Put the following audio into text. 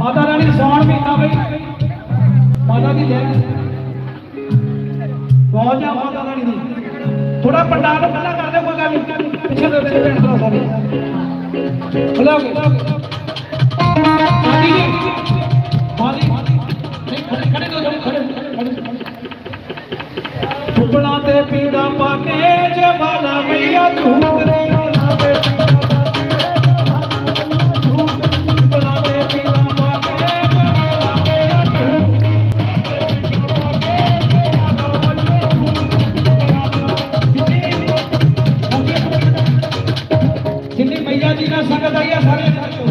ਮਾਤਾ ਰਾਣੀ ਸੌਣ ਮਹੀਨਾ ਬਈ। ਮਾਤਾ ਦੀ ਲੈ ਬਹੁਤ ਆ ਮਾਤਾ ਰਾਣੀ ਦੀ। ਥੋੜਾ ਪੰਡਾਲ ਪਹਿਲਾਂ ਕਰ ਦੇ ਕੋਈ ਗੱਲ ਨਹੀਂ। ਪਿੱਛੇ ਦੇ ਦੇ ਭੈਣ ਭਰਾ ਸਾਰੇ। ਖੁੱਲਾ ਹੋ ਗਿਆ। ਮਾਲੀ ਮਾਲੀ। ਨਹੀਂ, ਖੜੇ ਖੜੇ ਦੋ ਖੜੇ ਖੜੇ। ਫੁੱਟਣਾ ਤੇ ਪੀੜਾ ਪਾ ਕੇ ਜਵਾਲਾ ਮਈਆ ਤੂੰ ਜਿੰਨੀ ਮਈਆ ਜੀ ਨਾਲ ਸੰਗਤ ਆਈ ਆ ਸਾਰੇ ਸਾਥੀਓ